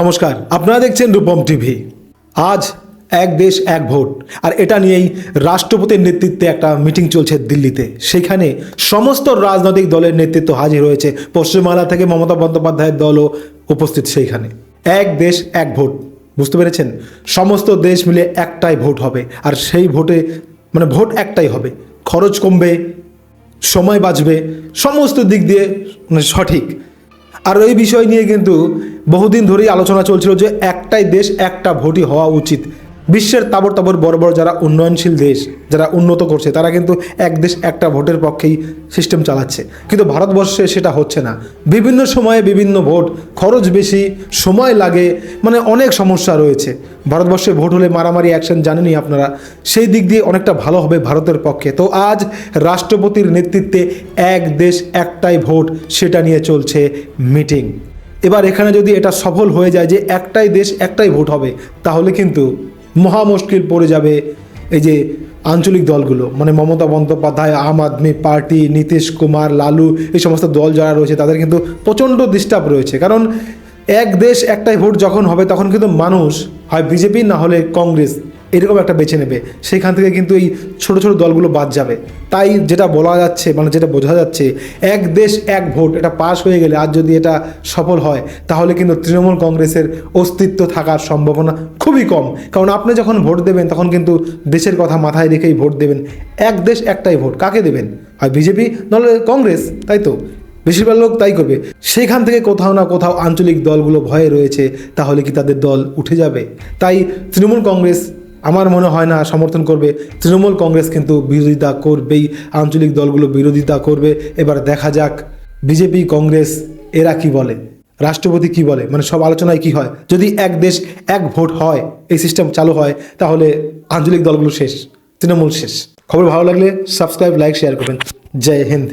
নমস্কার, আপনারা দেখছেন রূপম টিভি। আজ এক দেশ, এক ভোট। আর এটা নিয়েই রাষ্ট্রপতির নেতৃত্বে একটা মিটিং চলছে দিল্লিতে। সেখানে সমস্ত রাজনৈতিক দলের নেতৃত্ব হাজির হয়েছে। পশ্চিমবাংলা থেকে মমতা বন্দ্যোপাধ্যায়ের দলও উপস্থিত সেইখানে। এক দেশ, এক ভোট। বুঝতে পেরেছেন? সমস্ত দেশ মিলে একটাই ভোট হবে। আর সেই ভোটে মানে ভোট একটাই হবে। খরচ কমবে, সময় বাঁচবে, সমস্ত দিক দিয়ে মানে সঠিক। আর এই বিষয় নিয়ে কিন্তু বহুদিন ধরেই আলোচনা চলছিল যে একটাই দেশ একটা ভোটই হওয়া উচিত। বিশ্বের তাবর তাবর বড় বড় যারা উন্নয়নশীল দেশ, যারা উন্নত করছে, তারা কিন্তু এক দেশ একটা ভোটের পক্ষেই সিস্টেম চালাচ্ছে। কিন্তু ভারতবর্ষে সেটা হচ্ছে না। বিভিন্ন সময়ে বিভিন্ন ভোট, খরচ বেশি, সময় লাগে মানে অনেক সমস্যা রয়েছে। ভারতবর্ষে ভোট হলে মারামারি অ্যাকশন জানেনই আপনারা। সেই দিক দিয়ে অনেকটা ভালো হবে ভারতের পক্ষে। তো আজ রাষ্ট্রপতির নেতৃত্বে এক দেশ একটাই ভোট, সেটা নিয়ে চলছে মিটিং এবার এখানে যদি এটা সফল হয়ে যায় যে একটাই দেশ একটাই ভোট হবে, তাহলে কিন্তু মহা মুশকিল পড়ে যাবে এই যে আঞ্চলিক দলগুলো মানে মমতা বন্দ্যোপাধ্যায়, আম আদমি পার্টি, নীতিশ কুমার, লালু, এই সমস্ত দল যারা রয়েছে, তাদের কিন্তু প্রচণ্ড ডিস্টার্ব রয়েছে। কারণ এক দেশ একটাই ভোট যখন হবে, তখন কিন্তু মানুষ, হয় বিজেপি না হলে কংগ্রেস এরকম একটা বেছে নেবে। সেখান থেকে কিন্তু এই ছোট ছোট দলগুলো বাদ যাবে। তাই যেটা বলা যাচ্ছে মানে যেটা বোঝা যাচ্ছে, এক দেশ, এক ভোট, এটা পাশ হয়ে গেলে আর যদি এটা সফল হয়, তাহলে কিন্তু তৃণমূল কংগ্রেসের অস্তিত্ব থাকার সম্ভাবনা খুবই কম। কারণ আপনি যখন ভোট দেবেন, তখন কিন্তু দেশের কথা মাথায় রেখেই ভোট দেবেন। এক দেশ, একটাই ভোট, কাকে দেবেন? হয় বিজেপি? নাহলে কংগ্রেস, তাই তো? বেশিরভাগ লোক তাই করবে। সেখান থেকে কোথাও না কোথাও আঞ্চলিক দলগুলো ভয়ে রয়েছে, তাহলে কি তাদের দল উঠে যাবে? তাই তৃণমূল কংগ্রেস আমার মনে হয় না সমর্থন করবে তৃণমূল কংগ্রেস কিন্তু বিরোধিতা করবেই, আঞ্চলিক দলগুলো বিরোধিতা করবে। এবার দেখা যাক বিজেপি, কংগ্রেস, এরা কি বলে? রাষ্ট্রপতি কি বলে? মানে সব আলোচনায় কি হয়? যদি এক দেশ এক ভোট হয়, এই সিস্টেম চালু হয়, তাহলে আঞ্চলিক দলগুলো শেষ, তৃণমূল শেষ। খবর ভালো লাগলে সাবস্ক্রাইব লাইক শেয়ার করবেন। জয় হিন্দ।